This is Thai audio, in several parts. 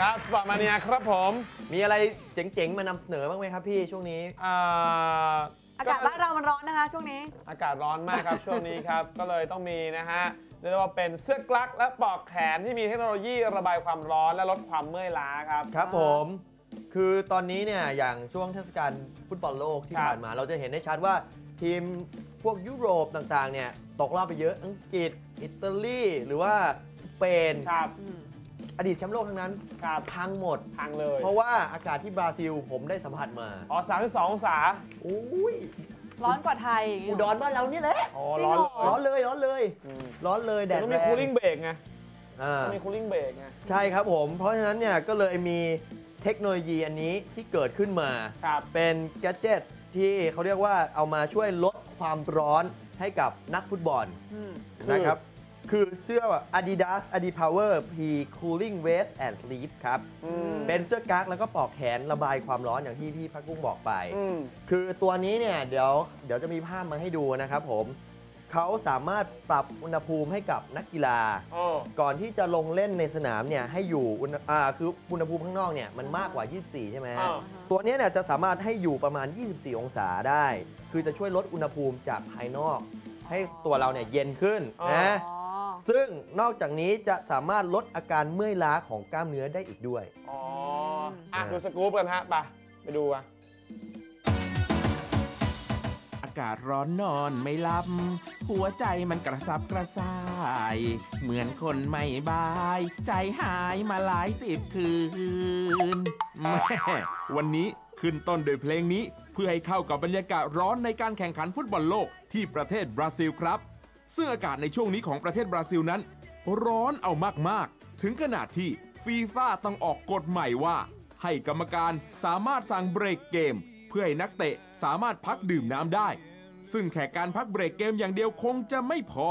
ครับสปอร์ตมาเนียครับผมมีอะไรเจ๋งๆ มานำเสนอบ้างไหมครับพี่ช่วงนี้ อ่าอากาศบ้านเรามันร้อนนะคะ ช่วงนี้ อากาศร้อนมากครับช่วงนี้ครับ ก็เลยต้องมีนะฮะเรียกได้ว่าเป็นเสื้อกลั๊กและปลอกแขนที่มีเทคโนโลยีระบายความร้อนและลดความเมื่อยล้าครับ ครับผม คือตอนนี้เนี่ยอย่างช่วงเทศกาลฟุตบอลโลกที่ครับผ่านมา เราจะเห็นได้ชัดว่าทีมพวกยุโรปต่างๆเนี่ยตกรอบไปเยอะอังกฤษ อิตาลี หรือว่าสเปนครับ อดีตแชมป์โลกทั้งนั้นครับพังหมด ทางเลยเพราะว่าอากาศที่บราซิลผมได้สัมผัสมาอ๋อ32องศาโอ้ยร้อนกว่าไทยอย่างงี้อุดรบ้านเราเนี่ยแหละ อ๋อจริงร้อนเหรเลยร้อนเลยร้อนเลย อืมร้อนเลยแดดต้องแรมีงคูลิ่งเบรกไงอ่า ต้องมีคูลิ่งเบรกไง ใช่ครับผม เพราะฉะนั้นเนี่ยก็เลยมีเทคโนโลยีอันนี้ที่เกิดขึ้นมา ครับ เป็นแกดเจิตที่เขาเรียกว่าเอามาช่วยลดความร้อนให้กับนักฟุตบอลอืมคือนะครับ คือเสื้อ Adidas Adipower P Cooling Vest and Sleep ครับอืมเป็นเสื้อกั๊กแล้วก็ปลอกแขนระบายความร้อนอย่างที่พี่พักกุ้งบอกไปอืมคือตัวนี้เนี่ยเดี๋ยวเดี๋ยวจะมีภาพมาให้ดูนะครับผม เขาสามารถปรับอุณหภูมิให้กับนักกีฬาโอ้ก่อนที่จะลงเล่นในสนามเนี่ยให้อยู่อุณหอ่าคืออุณหภูมิข้างนอกเนี่ยมันมากกว่า 24 ใช่ไหมฮะอ้าวตัวเนี้ยเนี่ยจะสามารถให้อยู่ประมาณ 24 องศาได้ คือจะช่วยลดอุณหภูมิจากภายนอก ให้ตัวเราเนี่ยเย็นขึ้นอ๋อนะอ๋อ ซึ่งนอกจากนี้จะสามารถลดอาการเมื่อยล้าของกล้ามเนื้อได้อีกด้วย อ๋ออะดูสกู๊ปกันฮะไปไปดูอะอากาศร้อนนอนไม่หลับ หัวใจมันกระสับกระส่าย เหมือนคนไม่บาย ใจหายมาหลายสิบคืนแม่วันนี้ขึ้นต้นโดยเพลงนี้เพื่อให้เข้ากับบรรยากาศร้อนในการแข่งขันฟุตบอลโลกที่ประเทศบราซิลครับ ซึ่งอากาศในช่วงนี้ของประเทศบราซิลนั้น ร้อนเอามากๆ ถึงขนาดที่ฟีฟ่าต้องออกกฎใหม่ว่า ให้กรรมการสามารถสั่งเบรกเกม เพื่อให้นักเตะสามารถพักดื่มน้ำได้ ซึ่งแค่การพักเบรกเกมอย่างเดียวคงจะไม่พอ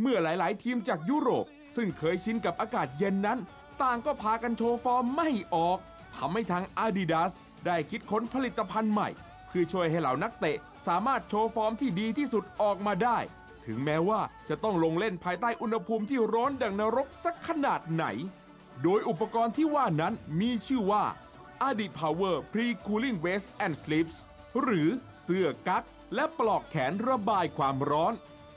เมื่อหลายๆ ทีมจากยุโรป ซึ่งเคยชินกับอากาศเย็นนั้น ต่างก็พากันโชว์ฟอร์มไม่ออกทำให้ทาง Adidas ได้คิดค้นผลิตภัณฑ์ใหม่เพื่อช่วยให้เหล่านักเตะสามารถโชว์ฟอร์มที่ดีที่สุดออกมาได้ ถึงแม้ว่าจะต้องลงเล่นภายใต้อุณหภูมิที่ร้อนดังนรกสักขนาดไหน โดยอุปกรณ์ที่ว่านั้นมีชื่อว่า Adit Power Pre Cooling Vest and Sleeves หรือเสื้อกั๊กและปลอกแขนระบายความร้อน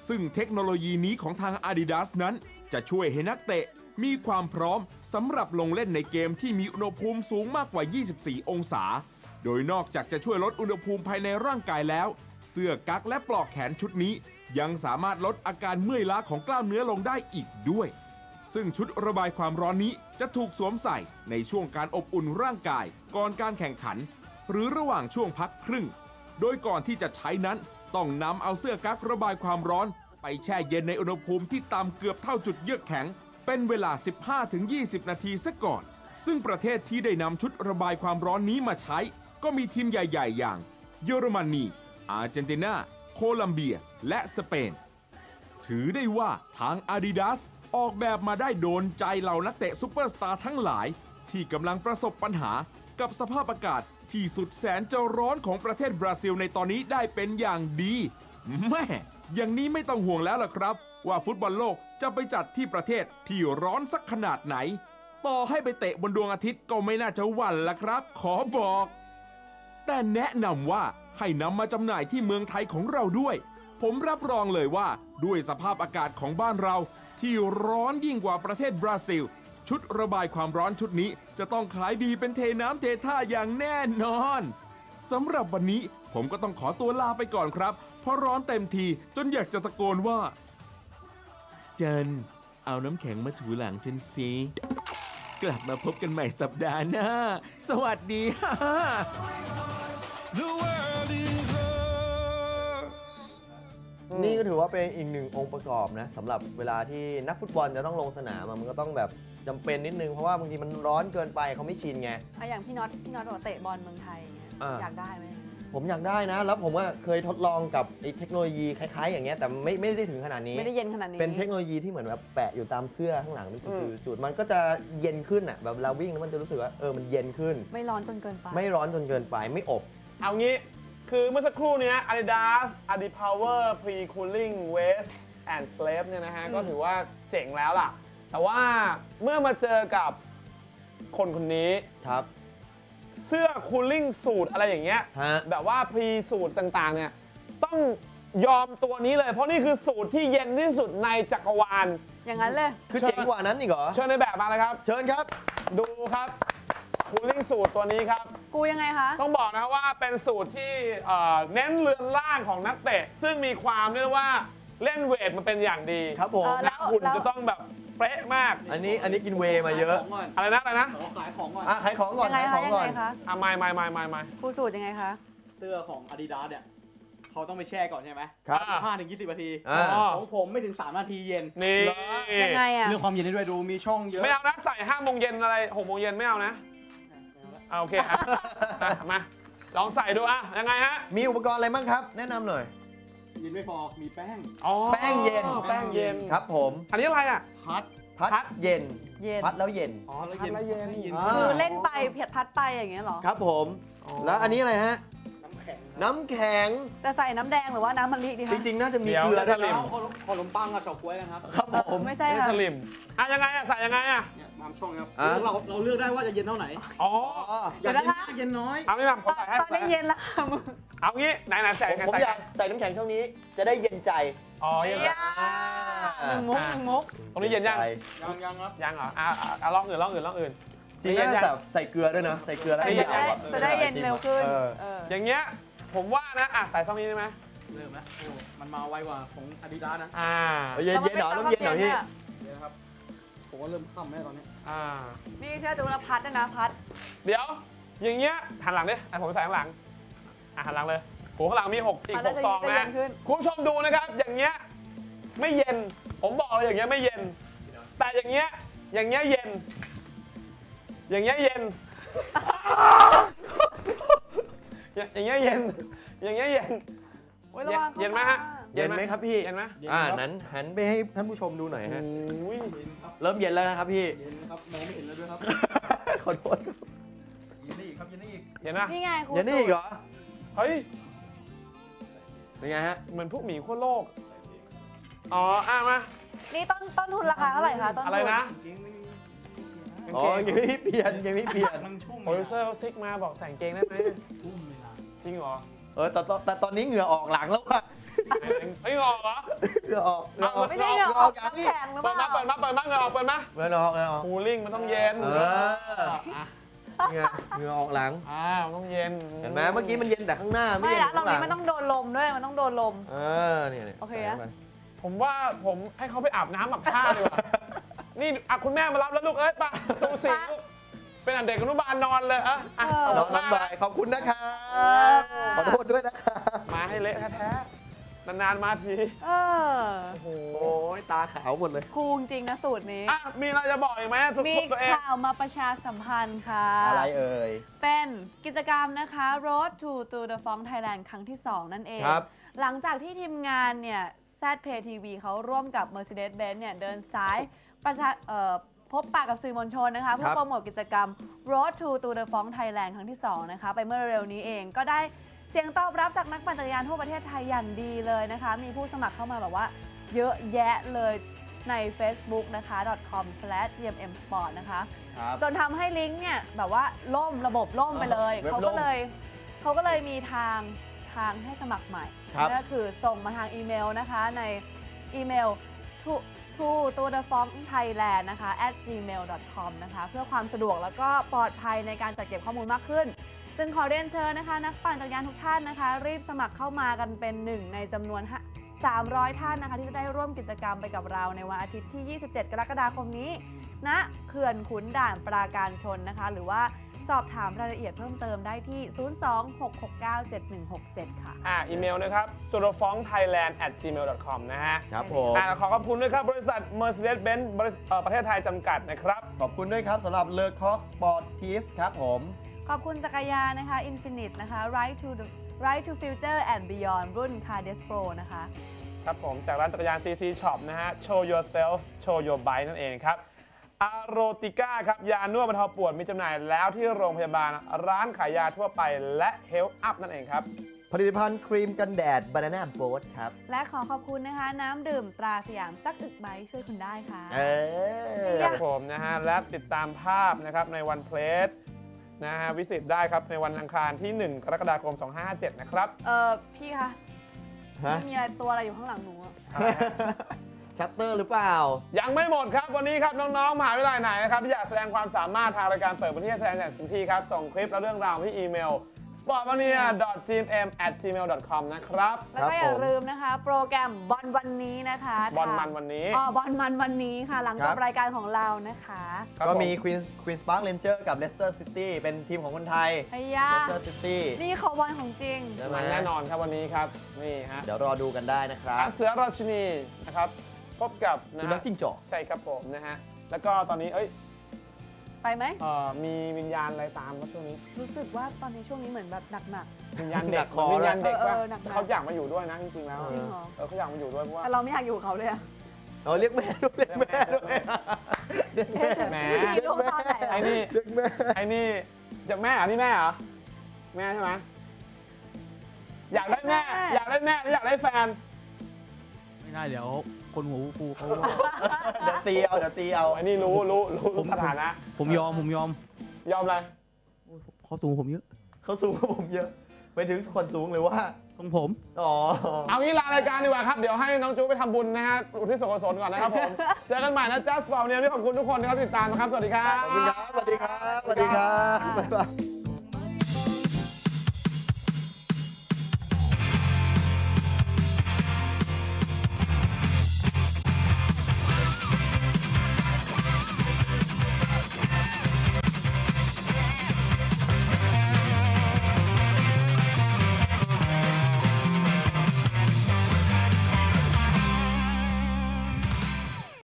ซึ่งเทคโนโลยีนี้ของทาง Adidas นั้นจะช่วยให้นักเตะมีความพร้อมสำหรับลงเล่นในเกมที่มีอุณหภูมิสูงมากกว่า 24 องศา โดยนอกจากจะช่วยลดอุณหภูมิภายในร่างกายแล้ว เสื้อกั๊กและปลอกแขนชุดนี้ ยังสามารถลดอาการเมื่อยล้าของกล้ามเนื้อลงได้อีกด้วย ซึ่งชุดระบายความร้อนนี้จะถูกสวมใส่ในช่วงการอบอุ่นร่างกายก่อนการแข่งขัน หรือระหว่างช่วงพักครึ่ง โดยก่อนที่จะใช้นั้นต้องนำเอาเสื้อกั๊กระบายความร้อน ไปแช่เย็นในอุณหภูมิที่ต่ำเกือบเท่าจุดเยือกแข็ง เป็นเวลา 15-20 นาทีซะก่อน ซึ่งประเทศที่ได้นำชุดระบายความร้อนนี้มาใช้ ก็มีทีมใหญ่ ๆ อย่าง เยอรมนีอาร์เจนตินา โคลัมเบีย และสเปน ถือได้ว่าทาง Adidas ออกแบบมาได้โดนใจเหล่านักเตะซูเปอร์สตาร์ทั้งหลาย ที่กำลังประสบปัญหากับสภาพอากาศที่สุดแสนจะร้อนของประเทศบราซิลในตอนนี้ได้เป็นอย่างดีแม่อย่างนี้ไม่ต้องห่วงแล้วล่ะครับ ว่าฟุตบอลโลกจะไปจัดที่ประเทศที่ร้อนสักขนาดไหน ต่อให้ไปเตะบนดวงอาทิตย์ก็ไม่น่าจะหวั่นละครับ ขอบอก แต่แนะนำว่า ให้นำมาจำหน่ายที่เมืองไทยของเราด้วย ผมรับรองเลยว่าด้วยสภาพอากาศของบ้านเรา ที่ร้อนยิ่งกว่าประเทศบราซิล ชุดระบายความร้อนชุดนี้จะต้องขายดีเป็นเทน้ำเทท่าอย่างแน่นอนสำหรับวันนี้ผมก็ต้องขอตัวลาไปก่อนครับ เพราะร้อนเต็มทีจนอยากจะตะโกนว่า เจนเอาน้ำแข็งมาถูหลังฉันสิกลับมาพบกันใหม่สัปดาห์หน้า สวัสดี The world is ours. นี่ก็ถือว่าเป็นอีกหนึ่งองค์ประกอบนะสำหรับเวลาที่นักฟุตบอลจะต้องลงสนามอะมันก็ต้องแบบจำเป็นนิดนึง เพราะว่าบางทีมันร้อนเกินไปเขาไม่ชินไง อะอย่างพี่น็อตพี่น็อตบอกเตะบอลเมืองไทยอย่างเงี้ยอ่า อยากได้ไหมผมอยากได้นะ แล้วผมก็เคยทดลองกับไอ้เทคโนโลยีคล้าย ๆ อย่างเงี้ยแต่ไม่ไม่ได้ถึงขนาดนี้ ไม่ได้เย็นขนาดนี้เป็นเทคโนโลยีที่เหมือนแบบแปะอยู่ตามเสื้อข้างหลังนี่อืคือมจุดมันก็จะเย็นขึ้นอะแบบเราวิ่งแล้วมันจะรู้สึกว่าเออมันเย็นขึ้น ไม่ร้อนจนเกินไป ไม่ร้อนจนเกินไปไม่อบ เอางี้คือเมื่อสักครู่เนี้ย Adidas Adipower Pre Cooling Vest and Sleeve เนี่ยนะฮะอืมก็ถือว่าเจ๋งแล้วล่ะ แต่ว่าเมื่อมาเจอกับคนคนนี้ ครับ เสื้อคูลลิ่งสูตรอะไรอย่างเงี้ย ฮะ แบบว่าพรีสูตรต่างๆ เนี่ย ต้องยอมตัวนี้เลย เพราะนี่คือสูตรที่เย็นที่สุดในจักรวาล อย่างนั้นเลย คือเจ๋งกว่านั้นอีกเหรอ เชิญในแบบมาเลยครับ เชิญครับ ดูครับคูลลิ่งสูตรตัวนี้ครับ กูยังไงคะ ต้องบอกนะครับว่าเป็นสูตรที่เอ่อเน้นเรือนร่างของนักเตะ ซึ่งมีความเรียกว่าเล่นเวทมันเป็นอย่างดีครับผม เออและหุ่นจะต้องแบบเป๊ะมาก อันนี้อันนี้กินเวย์มาเยอะขงก่อนอะไรนะอะไรนะขอขายของก่อน อะขายของก่อนยังไงขายขคะองยังก่อนไงคะอะไม่ไม่ไม่ไม่ไม่ ครูสูตรยังไงคะ เสื้อของ Adidas เนี่ยเขาต้องไปแช่ก่อนใช่ไหมครับ อะ ห้าถึงยี่สิบนาที อ่า อ๋อ ของผมไม่ถึง 3 นาทีเย็น นี่ยังไงอะ เรื่องความเย็นได้ด้วยดูมีช่องเยอะ ไม่เอานะใส่ห้าโมงเย็นอะไรหกโมงเย็นไม่เอานะ เอาโอเคอะอะมาลองใส่ดูอะยังไงฮะมีอุปกรณ์อะไรบ้างครับ แนะนำหน่อยเย็นไม่พอมีแป้ง อ๋อแป้งเย็น แป้งเย็นครับผม อันนี้อะไรอะ พัดพัดพัดเย็น เย็นพัดแล้วเย็น อ๋อแล้วเย็นแล้วเย็นเย็นอ่าคือเล่นไปเพียดพัดไปอย่างเงี้ยเหรอ ครับผมอ๋อแล้วอันนี้อะไรฮะน้ำแข็ง น้ำแข็ง จะใส่น้ำแดงหรือว่าน้ำมะลิดีจคะ ริงๆ น่าจะมีเดี๋ยวเกลือด้วยจะสลิมนะเอาขนมขนมปังกับเฉาก๊วยกันครับครับผม ไม่ใช่ไม่ค่ะสลิมอะยังไงอะใส่ยังไงอะเนี่ยตามช่องครับอะ เราเราเลือกได้ว่าจะเย็นเท่าไหนอ๋ออ๋ออยากเย็นมากเย็นน้อยเอานี่มาผมใส่ให้ตอนนี้เย็นแล้วค่ะมึงเอางี้ไหนไหนใส่ผมไงผมใส่อยากใส่น้ำแข็งช่วงนี้จะได้เย็นใจ อ๋อเย็นอ่าหนึ่งมุกหนึ่งมุกตรงนี้เย็นยังใจยังยังครับยังเหรออะอะอะลองอื่นลองอื่นลองอื่น จริงๆน่าจะแบบใส่เกลือด้วยนะ ใส่เกลือแล้วให้เย็ยานวอะจะได้เย็นเร็วขึ้นเออ เอออย่างเงี้ย ผมว่านะอะใส่ช่องนี้ได้ไหมเริ่มแล้วโอ้มันมาไวกว่าของ Adidas นะอ่าเอาเย็นเย็นเหรอต้องเย็นเหรอพี่เดี๋ยวนะครับผมว่าเริ่มค่ำแล้วตอนนี้อ่านี่เชื่อจูนพัดด้วยนะพัด เดี๋ยว อย่างเงี้ยหันหลังดิอะผมใส่ข้างหลังอะหันหลังเลยโหข้างหลังมีหกอีกอะหแล้วกจะซองจะเย็นะนขึ้นคุณผู้ชมดูนะครับ อย่างเงี้ยไม่เย็น ผมบอกเลยอย่างเงี้ยไม่เย็น แต่อย่างเงี้ยอย่างเงี้ยเย็น อย่างเงี้ยเย็น อย่างอย่างเงี้ยเย็น อย่างเงี้ยเย็น โอ้ยระวังเย็นไหมฮะ เย็นไหมครับพี่เย็นไหมอ่านั้นหันไปให้ท่านผู้ชมดูหน่อยฮะอุ้ยเย็นครับเริ่มเย็นแล้วนะครับพี่ เย็นนะครับมองไม่เห็นแล้วด้วยครับ ขอโทษครับเย็นได้อีกครับเย็นได้อีกเย็นนะนี่ไงครูเย็นนี่อีกเหรอ เฮ้ย เป็นไงฮะ เหมือนพวกหมีขั้วโลก อ๋อ อะมา นี่ต้นต้นทุนราคาเท่าไหร่คะต้นทุน อะไรนะจริงๆไม่มีอ๋อยังไม่เปลี่ยนยังไม่เปลี่ยนมันชุ่มโปรดิวเซอร์เขาซิกมาบอกใส่กางเกงได้ไหมชุ่มเลยนะ จริงเหรอเออแต่ตอนแต่ตอนนี้เหงื่อออกหลังแล้วว่ะเฮ้ยงออกเหรอ เหงื่อออกเหงื่อออกไม่ใช่เหรอออกอย่างน้ำนี้แข็งหรือเปเปิดมาล่าเปิดมาเปิดมาเงินออกเปิดมาเหงื่อออกเหงื่อออก คูลิ่งมันต้องเย็นเออ เหงื่อเหงื่อออกหลัง อ่ามันต้องเย็นเห็นไหมเมื่อกี้มันเย็นแต่ข้างหน้าไม่ไม่เย็นละเราข้างหลันี้งมันต้องโดนลมด้วยมันต้องโดนลม เออเนี่ยเนี่ยโอเคใส่อะข้าไปผมว่าผมให้เขาไปอาบน้ำอาบท่าดีกว่า นี่อะคุณแม่มารับแล้วลูกเอ้ยไป่ะตูสิลูก เป็นอันเด็กอนุบาลนอนเลยอะอะเออน้องมาน้ำบายขอบคุณนะคะขอโทษด้วยนะคะมาให้เละแท้ๆนานๆมาทีเออโอ้โหโอ้ยตาขาวหมดเลยคูลจริงนะสูตรนี้อะมีอะไรจะบอกอีกไหมทุกมีตัวเองข่าวมาประชาสัมพันธ์ค่ะ อะไรเอ่ย เป็นกิจกรรมนะคะ Road to to the f o n Thailand ครั้งที่ 2 นั่นเองครับหลังจากที่ทีมงานเนี่ย ZPay TV เขาร่วมกับ Mercedes-Benz เนี่ยเดินสายประชาเอ่อ พบปะกับสื่อมวลชนนะคะเพื่อโปรโมทกิจกรรม Road to to the f o n Thailand ครั้งที่ 2 นะคะ ไปเมื่อเร็วนี้เองก็ได้เสียงตอบรับจากนักปั่นจักรยานทั่วประเทศไทยอย่างดีเลยนะคะ มีผู้สมัครเข้ามาแบบว่าเยอะแยะเลยใน Facebook นะคะ com/gmsport นะคะครับจนทำให้ลิงก์เนี่ยแบบว่าล่มระบบล่มไปเลยเว็บเขาล่ก็มเลยเขาก็เลยมีทางทางให้สมัครใหม่ครับนั่นก็คือส่งมาทางอีเมลนะคะในอีเมล to to to the f o n thailand นะคะ at gmail com นะคะ เพื่อความสะดวกแล้วก็ปลอดภัยในการจัดเก็บข้อมูลมากขึ้น จึงขอเรียนเชิญนะคะ นักปั่นจักรยานทุกท่านนะคะ รีบสมัครเข้ามากันเป็นหนึ่งในจำนวน 300 ท่านนะคะ ที่จะได้ร่วมกิจกรรมไปกับเราในวันอาทิตย์ที่ 27 กรกฎาคมนี้ ณเขื่อนขุนด่านปราการชนนะคะ หรือว่าสอบถามรายละเอียดเพิ่มเติมได้ที่ 026697167 ค่ะ อ่า อีเมลนะครับ t u r f o n g thailand at gmail com นะฮะ ครับผม อ่า ขอขอบคุณด้วยครับ บริษัท Mercedes-Benz บริษัทเอ่อประเทศไทยจำกัดนะครับ ขอบคุณด้วยครับสำหรับเลอคอสสปอร์ตทีฟครับผม ขอบคุณจักรยานนะคะ Infinite นะคะ Right to the Right to Future and Beyond รุ่น Car d e s Pro นะคะ ครับผม จากร้านจักรยาน CC Shop นะฮะ Show yourself show your bike นั่นเองครับ อาโรติก้าครับ ยานวดบรรเทาปวดมีจำหน่ายแล้วที่โรงพยาบาลร้านขายยาทั่วไปและ Health Up นั่นเองครับ ผลิตภัณฑ์ครีมกันแดด Banana Boat ครับ และขอขอบคุณนะคะ น้ำดื่มตราสยามสักอึกใบช่วยคุณได้ค่ะ เออ ครับผมนะฮะ และติดตามภาพนะครับในวันเพลสนะฮะวิสิตได้ครับในวันอังคารที่ 1 กรกฎาคม 2557นะครับ เออพี่คะฮะไม่มีอะไรตัวอะไรอยู่ข้างหลังหนูอะ ชัตเตอร์หรือเปล่า ยังไม่หมดครับ วันนี้ครับน้องๆมหาวิทยาลัยไหนนะครับที่อยากแสดงความสามารถทางรายการเปิดพื้นที่ให้แสดงอย่างเต็มที่ครับ ส่งคลิปและเรื่องราวมาที่อีเมล sportmania.gm@gmail.com นะครับ แล้วก็อย่าลืมนะคะ โปรแกรมบอลวันนี้นะคะบอลมันวันนี้อ๋อบอลมันวันนี้ค่ะ หลังครัจบบรายการของเรานะคะครับก็มีผ Queen Queen Park Ranger กับ Leicester City เป็นทีมของคนไทยไอ้ยา Leicester City นี่เขาบอลของจริงใช่ไหมมันแน่นอนครับวันนี้ครับนี่ฮะเดี๋ยวรอดูกันได้นะครับอาเสือราชินีนะครับ พบกับนะสุฮะนัขจิ้งจอกใช่ครับผมนะฮะแล้วก็ตอนนี้เอ้ยไปไหม เอ่อมีวิญญาณอะไรตามครับช่วงนี้ รู้สึกว่าตอนนี้ช่วงนี้เหมือนแบบหนัก วิญญาณเด็กหนักคอวิญญาณเด็กเออว่าเออหนักๆ เขาอยากมาอยู่ด้วยนะจริงๆแล้วๆจริงเหรอ เออเขาอยากมาอยู่ด้วยเพราะว่า แต่เราไม่อยากอยู่กับเขาเลยอะเราเรียกแม่ด้วยเรียกแม่ด้วยเรียกแม่แหม มีลูกตอนไหนไอ้อะนี่เรียกแม่ไอ้นี่จากแม่เหรอนี่แม่เหรอแม่ใช่ไหมอยากได้แม่ อยากได้แม่หรืออยากได้แฟน ไม่ได้เดี๋ยว คนหัวฟูเขาเดี๋ยวตีเอาเดี๋ยวตีเอาไอ้นี่รู้รู้รู้ผมสถานะผมยอมผมยอม ยอมอะไรเขาสูงกว่าผมเยอะเขาสูงกว่าผมเยอะไปถึงคนสูงหรือว่าตรงผม อ๋อ เอางี้ลารายการดีกว่าครับ เดี๋ยวให้น้องจูไปทำบุญนะฮะ อุทิศส่วนกุศลก่อนนะครับผม เจอกันใหม่นะจัสฟอร์เนี่ยขอบคุณทุกคนที่เขาติดตามนะครับ สวัสดีครับ ขอบคุณครับ สวัสดีครับ สวัสดีครับบ๊ายบาย